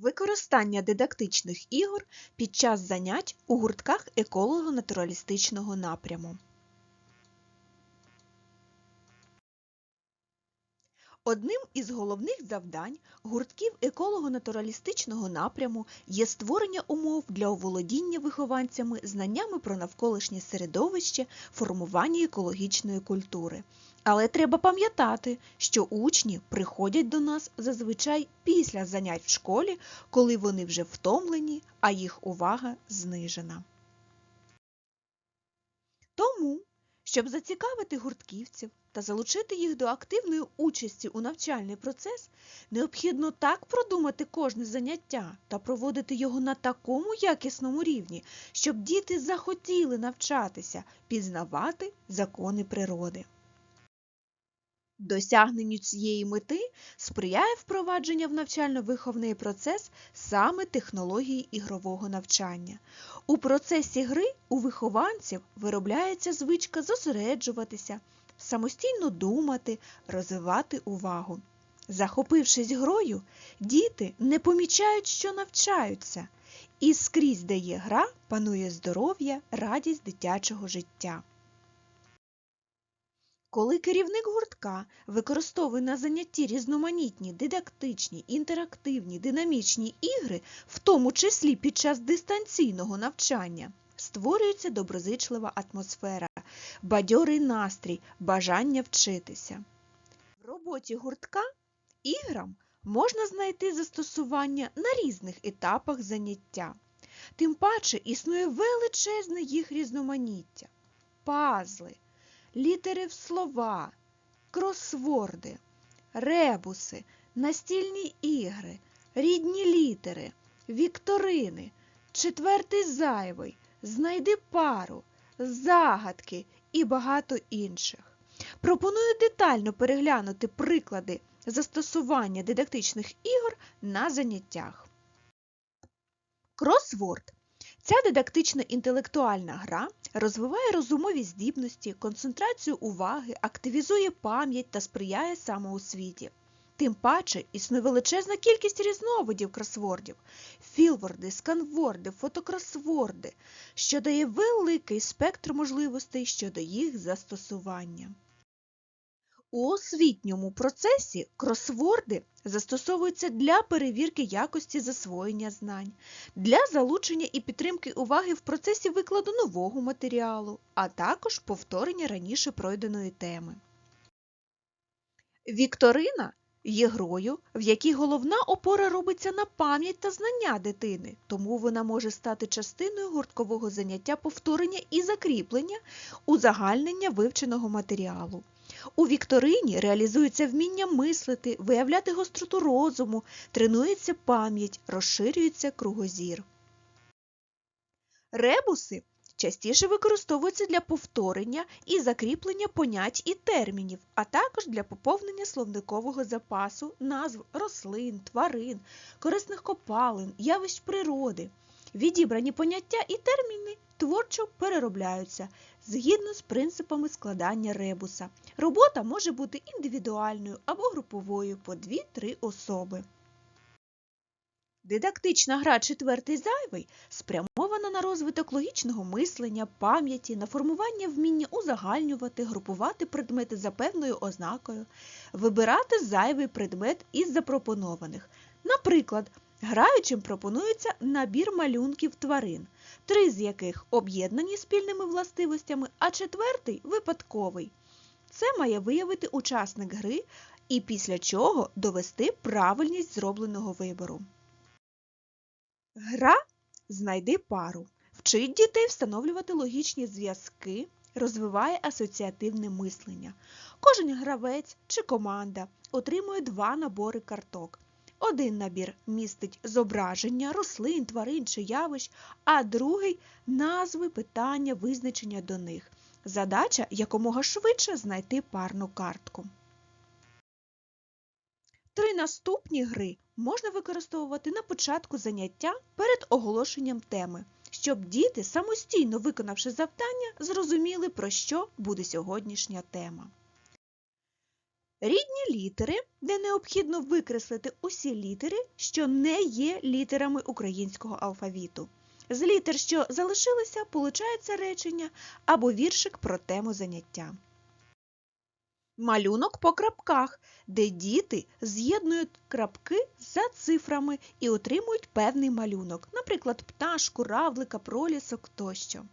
Використання дидактичних ігор під час занять у гуртках еколого-натуралістичного напряму. Одним із головних завдань гуртків еколого-натуралістичного напряму є створення умов для оволодіння вихованцями знаннями про навколишнє середовище, формування екологічної культури. Але треба пам'ятати, що учні приходять до нас зазвичай після занять в школі, коли вони вже втомлені, а їх увага знижена. Тому, щоб зацікавити гуртківців та залучити їх до активної участі у навчальний процес, необхідно так продумати кожне заняття та проводити його на такому якісному рівні, щоб діти захотіли навчатися, пізнавати закони природи. Досягненню цієї мети сприяє впровадження в навчально-виховний процес саме технології ігрового навчання. У процесі гри у вихованців виробляється звичка зосереджуватися, самостійно думати, розвивати увагу. Захопившись грою, діти не помічають, що навчаються, і скрізь, де є гра, панує здоров'я, радість дитячого життя. Коли керівник гуртка використовує на занятті різноманітні дидактичні, інтерактивні, динамічні ігри, в тому числі під час дистанційного навчання, створюється доброзичлива атмосфера, бадьорий настрій, бажання вчитися. В роботі гуртка іграм можна знайти застосування на різних етапах заняття. Тим паче існує величезне їх різноманіття, пазли літери в слова, кросворди, ребуси, настільні ігри, рідні літери, вікторини, четвертий зайвий, знайди пару, загадки і багато інших. Пропоную детально переглянути приклади застосування дидактичних ігор на заняттях. Кросворд Ця дидактично-інтелектуальна гра розвиває розумові здібності, концентрацію уваги, активізує пам'ять та сприяє самоосвіті. Тим паче існує величезна кількість різновидів кросвордів – філворди, сканворди, фотокросворди, що дає великий спектр можливостей щодо їх застосування. У освітньому процесі кросворди застосовуються для перевірки якості засвоєння знань, для залучення і підтримки уваги в процесі викладу нового матеріалу, а також повторення раніше пройденої теми. Вікторина є грою, в якій головна опора робиться на пам'ять та знання дитини, тому вона може стати частиною гурткового заняття повторення і закріплення, узагальнення вивченого матеріалу. У вікторині реалізується вміння мислити, виявляти гостроту розуму, тренується пам'ять, розширюється кругозір. Ребуси частіше використовуються для повторення і закріплення понять і термінів, а також для поповнення словникового запасу, назв рослин, тварин, корисних копалин, явищ природи. Відібрані поняття і терміни творчо переробляються згідно з принципами складання ребуса. Робота може бути індивідуальною або груповою по 2-3 особи. Дидактична гра четвертий зайвий спрямована на розвиток логічного мислення, пам'яті, на формування вміння узагальнювати, групувати предмети за певною ознакою, вибирати зайвий предмет із запропонованих. Наприклад, граючим пропонується набір малюнків тварин, три з яких об'єднані спільними властивостями, а четвертий випадковий. Це має виявити учасник гри і після чого довести правильність зробленого вибору. Гра знайди пару. Вчить дітей встановлювати логічні зв'язки, розвиває асоціативне мислення. Кожен гравець чи команда отримує два набори карток. Один набір містить зображення рослин, тварин чи явищ, а другий назви, питання, визначення до них. Задача якомога швидше знайти парну картку. Три наступні гри можна використовувати на початку заняття перед оголошенням теми, щоб діти, самостійно виконавши завдання, зрозуміли, про що буде сьогоднішня тема. Рідні літери, де необхідно викреслити усі літери, що не є літерами українського алфавіту. З літер, що залишилися, получається речення або віршик про тему заняття. Малюнок по крапках, де діти з'єднують крапки за цифрами і отримують певний малюнок, наприклад, пташку, равлика, пролісок тощо.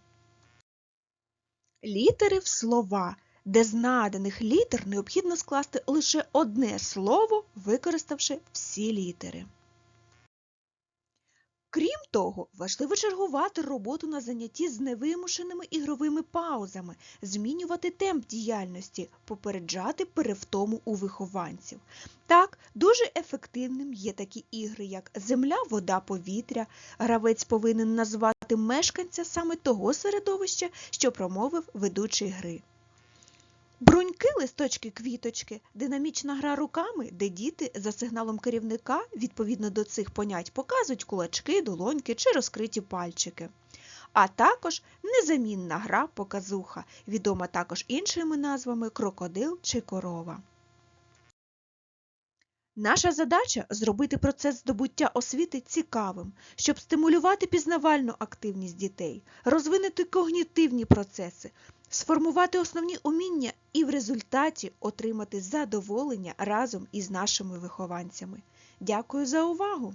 Літери в слова, де з наданих літер необхідно скласти лише одне слово, використавши всі літери. Крім того, важливо чергувати роботу на занятті з невимушеними ігровими паузами, змінювати темп діяльності, попереджати перевтому у вихованців. Так, дуже ефективним є такі ігри, як земля, вода, повітря. Гравець повинен назвати мешканця саме того середовища, що промовив ведучий гри. Бруньки, листочки, квіточки, динамічна гра руками, де діти за сигналом керівника відповідно до цих понять показують кулачки, долоньки чи розкриті пальчики. А також незамінна гра показуха, відома також іншими назвами крокодил чи корова. Наша задача зробити процес здобуття освіти цікавим, щоб стимулювати пізнавальну активність дітей, розвинути когнітивні процеси, сформувати основні уміння і в результаті отримати задоволення разом із нашими вихованцями. Дякую за увагу!